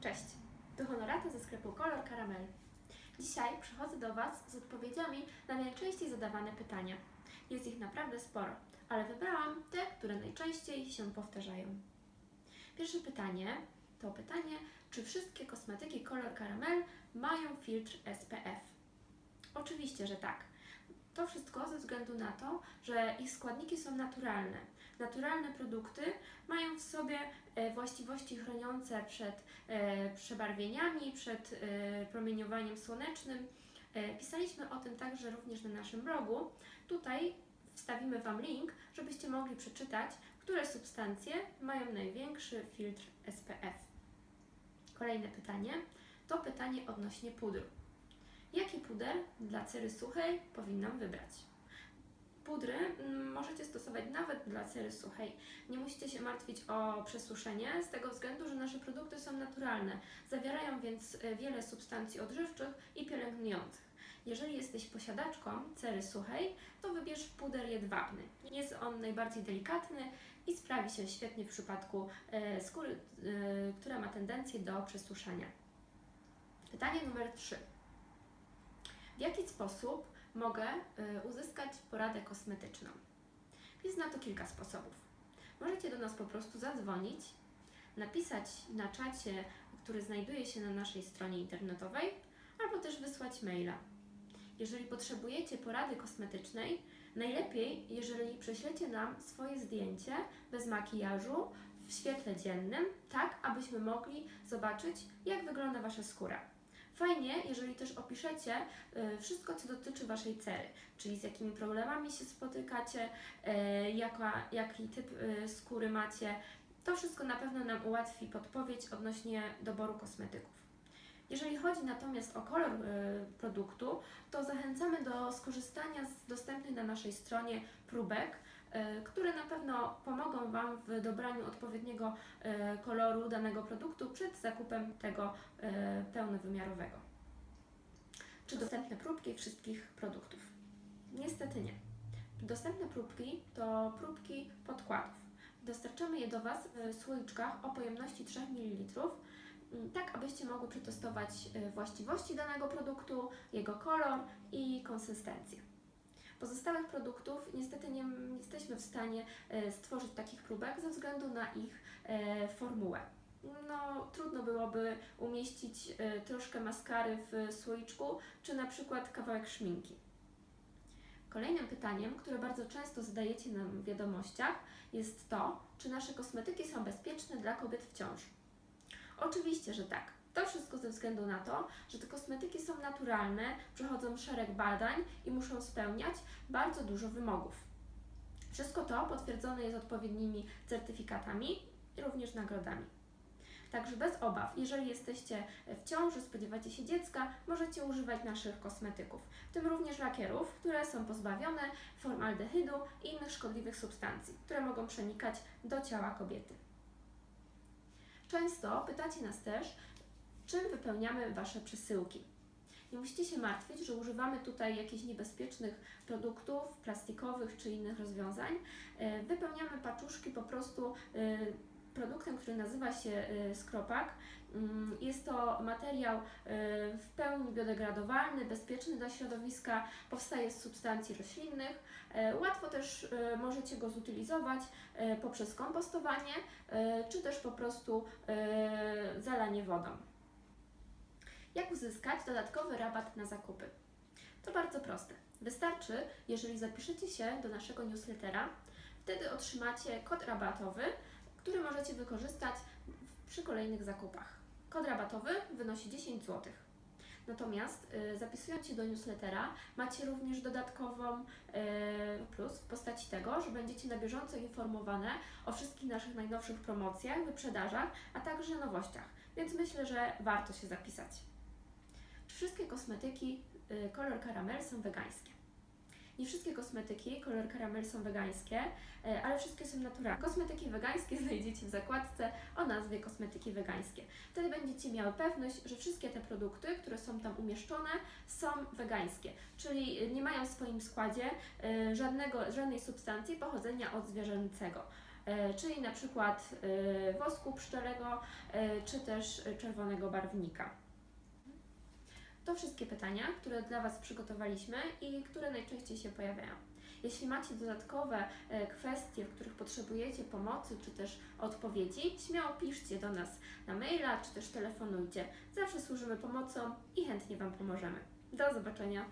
Cześć, tu Honorata ze sklepu Kolor Caramel. Dzisiaj przychodzę do Was z odpowiedziami na najczęściej zadawane pytania. Jest ich naprawdę sporo, ale wybrałam te, które najczęściej się powtarzają. Pierwsze pytanie to pytanie, czy wszystkie kosmetyki Kolor Caramel mają filtr SPF? Oczywiście, że tak. To wszystko ze względu na to, że ich składniki są naturalne. Naturalne produkty mają w sobie e, właściwości chroniące przed e, przebarwieniami, przed e, promieniowaniem słonecznym. Pisaliśmy o tym także również na naszym blogu. Tutaj wstawimy Wam link, żebyście mogli przeczytać, które substancje mają największy filtr SPF. Kolejne pytanie to pytanie odnośnie pudru. Jaki puder dla cery suchej powinnam wybrać? Pudry mm, możecie stosować nawet dla cery suchej. Nie musicie się martwić o przesuszenie, z tego względu, że nasze produkty są naturalne. Zawierają więc e, wiele substancji odżywczych i pielęgnujących. Jeżeli jesteś posiadaczką cery suchej, to wybierz puder jedwabny. Jest on najbardziej delikatny i sprawi się świetnie w przypadku e, skóry, e, która ma tendencję do przesuszenia. Pytanie numer 3. Sposób mogę y, uzyskać poradę kosmetyczną? Jest na to kilka sposobów. Możecie do nas po prostu zadzwonić, napisać na czacie, który znajduje się na naszej stronie internetowej, albo też wysłać maila. Jeżeli potrzebujecie porady kosmetycznej, najlepiej, jeżeli prześlecie nam swoje zdjęcie bez makijażu w świetle dziennym, tak abyśmy mogli zobaczyć, jak wygląda Wasza skóra. Fajnie, jeżeli też opiszecie y, wszystko, co dotyczy Waszej cery, czyli z jakimi problemami się spotykacie, y, jaka, jaki typ y, skóry macie. To wszystko na pewno nam ułatwi podpowiedź odnośnie doboru kosmetyków. Jeżeli chodzi natomiast o kolor produktu, to zachęcamy do skorzystania z dostępnych na naszej stronie próbek, które na pewno pomogą Wam w dobraniu odpowiedniego y, koloru danego produktu przed zakupem tego y, pełnowymiarowego. Czy dostępne próbki wszystkich produktów? Niestety nie. Dostępne próbki to próbki podkładów. Dostarczamy je do Was w słoiczkach o pojemności 3 ml, mm, tak abyście mogły przetestować właściwości danego produktu, jego kolor i konsystencję. Pozostałych produktów niestety nie jesteśmy w stanie y, stworzyć takich próbek ze względu na ich e, formułę. No, trudno byłoby umieścić e, troszkę maskary w słoiczku, czy na przykład kawałek szminki. Kolejnym pytaniem, które bardzo często zadajecie nam w wiadomościach, jest to, czy nasze kosmetyki są bezpieczne dla kobiet w ciąży. Oczywiście, że tak. To wszystko ze względu na to, że te kosmetyki są naturalne, przechodzą szereg badań i muszą spełniać bardzo dużo wymogów. Wszystko to potwierdzone jest odpowiednimi certyfikatami i również nagrodami. Także bez obaw, jeżeli jesteście w ciąży, spodziewacie się dziecka, możecie używać naszych kosmetyków, w tym również lakierów, które są pozbawione formaldehydu i innych szkodliwych substancji, które mogą przenikać do ciała kobiety. Często pytacie nas też, czym wypełniamy Wasze przesyłki. Nie musicie się martwić, że używamy tutaj jakichś niebezpiecznych produktów plastikowych czy innych rozwiązań. E, Wypełniamy paczuszki po prostu e, produktem, który nazywa się e, skropak. Mm, Jest to materiał w pełni biodegradowalny, bezpieczny dla środowiska, powstaje z substancji roślinnych. Łatwo też możecie go zutylizować poprzez kompostowanie, czy też po prostu zalanie wodą. Jak uzyskać dodatkowy rabat na zakupy? To bardzo proste. Wystarczy, jeżeli zapiszecie się do naszego newslettera, wtedy otrzymacie kod rabatowy, który możecie wykorzystać przy kolejnych zakupach. Kod rabatowy wynosi 10 zł. Natomiast y, zapisując się do newslettera, macie również dodatkową y, plus w postaci tego, że będziecie na bieżąco informowane o wszystkich naszych najnowszych promocjach, wyprzedażach, a także nowościach. Więc myślę, że warto się zapisać. Wszystkie kosmetyki y, kolor karamel są wegańskie? Nie wszystkie kosmetyki kolor karamel są wegańskie, y, ale wszystkie są naturalne. Kosmetyki wegańskie znajdziecie w zakładce o nazwie kosmetyki wegańskie. Wtedy będziecie miały pewność, że wszystkie te produkty, które są tam umieszczone, są wegańskie, czyli y, nie mają w swoim składzie żadnego, żadnej substancji pochodzenia od zwierzęcego. e, czyli na przykład wosku pszczelego, czy też czerwonego barwnika. To wszystkie pytania, które dla Was przygotowaliśmy i które najczęściej się pojawiają. Jeśli macie dodatkowe e, kwestie, w których potrzebujecie pomocy czy też odpowiedzi, śmiało piszcie do nas na maila czy też telefonujcie. Zawsze służymy pomocą i chętnie Wam pomożemy. Do zobaczenia.